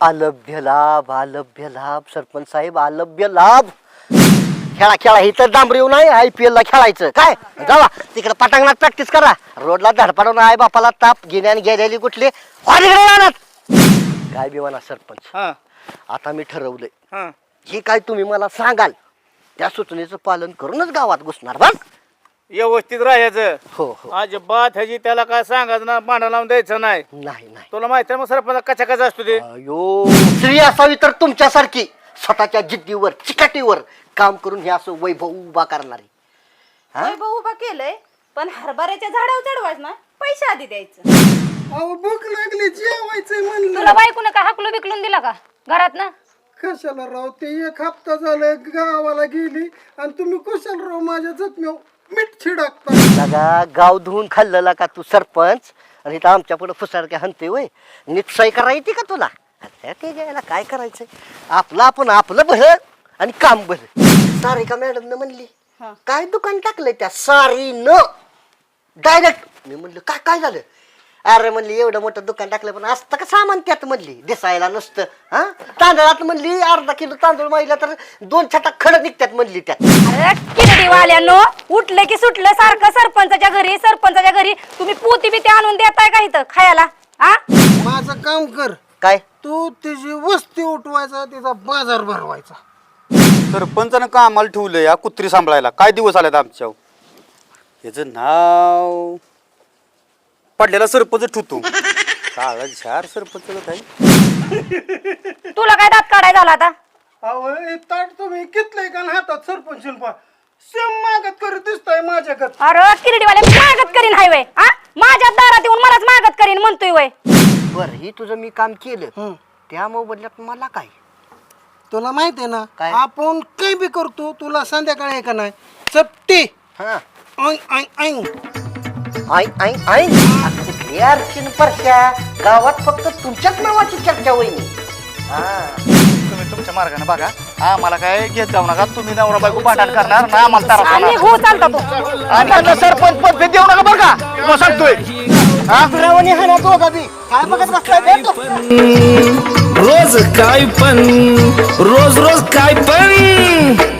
अलभ्य लाभ अलभ्य लाभ. सरपंच साहेब अलभ्य लाभ. खेळा खेळा ही तर डांबरीव नाही आय पी ला खेळायचं. काय? जावा. तिकडे पटांगणात प्रॅक्टिस करा. रोडला धडपडून आई बापाला ताप. घेण्या आणि गेलेली कुठली? वारीकडे राहणार काय बी म्हणा सरपंच. हा. आता मी ठरवलंय. हा. जे काय तुम्ही मला सांगाल? त्या सूचनेचं पालन करूनच गावात घुसणार बघ व्यवस्थित राहायचं. हो हो. अजिबात ह्याची त्याला काय सांगायचं ना भांडण लावून द्यायचं नाही. नाही नाही. तुला माहिती आहे मग सरपंच कशा कशा असतो ते? अयो स्त्री असावी तर तुमच्यासारखी. स्वतःच्या जिद्दीवर चिकाटीवर काम करून हे असं वैभव उभा करणारी. हा? वैभव उभा केलंय पण हरभऱ्याच्या झाडावर चढवायचं ना पैसे आधी द्यायचं. अहो भूक लागली जेवायचंय म्हणलं. तुला बायकोनं का हाकलू बिकलून दिला का? घरात ना कशाला राव ते एक हप्ता झालाय गावाला गेली आणि तुम्ही कशाला राव माझ्या जखमी मीठ छिडकता. लगा गाव धुवून खाल्लेला का तू सरपंच. आणि इथं आमच्या पुढे फुसारक्या हनते वय निपसाई करायची का तुला? अरे ते घ्यायला काय करायचंय? आपलं आपण आपलं भलं आणि काम भलं. सारिका मॅडम म्हणली हा. काय दुकान टाकलंय त्या सारीनं? डायरेक्ट मी म्हणलं काय काय झालं? अरे म्हणली एवढं मोठं दुकान टाकलं पण असतं का सामान त्यात म्हणली? दिसायला नसतं हा? तांदळात म्हणली अर्धा किलो तांदूळ माहिला तर दोन छटा खड निघतात म्हणली त्यात. किरडीवाल्यानो उठलं की सुटलं सारखं सरपंचाच्या घरी सरपंचाच्या घरी. तुम्ही पोती बिती आणून देताय का इथं खायला? हा माझं काम कर. काय? तू तिची वस्ती उठवायचा तिचा बाजार भरवायचा. सरपंचानं का आम्हाला ठेवलं या कुत्री सांभाळायला. काय दिवस आल्यात आमच्या याचं नाव पडलेला सरपंच ठेवतो काळा झार सरपंच काय तुला काय दात काढाय झाला आता? अहो हे ताट तुम्ही घेतलंय का? न हातात सरपंच पा सेम मागत करत दिसताय माझ्याकडे अरे किरडीवाल्या मी मागत करीन हायवे. हा माझ्या दारात येऊन मलाच मागत करीन म्हणतोय वय. बर ही तुझं मी काम केलं. त्या मोबदल्यात मला काय? तुला माहीत आहे ना काय? आपण काही बी करतो तुला संध्याकाळी आहे का नाही? चपटी. हा. ऐं, ऐं, ऐं. आई आई आई कुठली परश्या. गावात फक्त तुमच्याच नावाची चर्चा होईल हा. तुम्ही तुमच्या मार्गाने बघा. आम्हाला काय घेत जाऊ नका. तुम्ही नवरा बायको भांडण करणार ना आम्हाला आणि होणार. हो चालता तू. आणि त्यांना सरपंच पद देऊ नका बरं का. मग सांगतोय. आग्रावानी हाना दोघा बी. काय बघत बसलाय बे तू? रोज काय पण रोज रोज काय पण.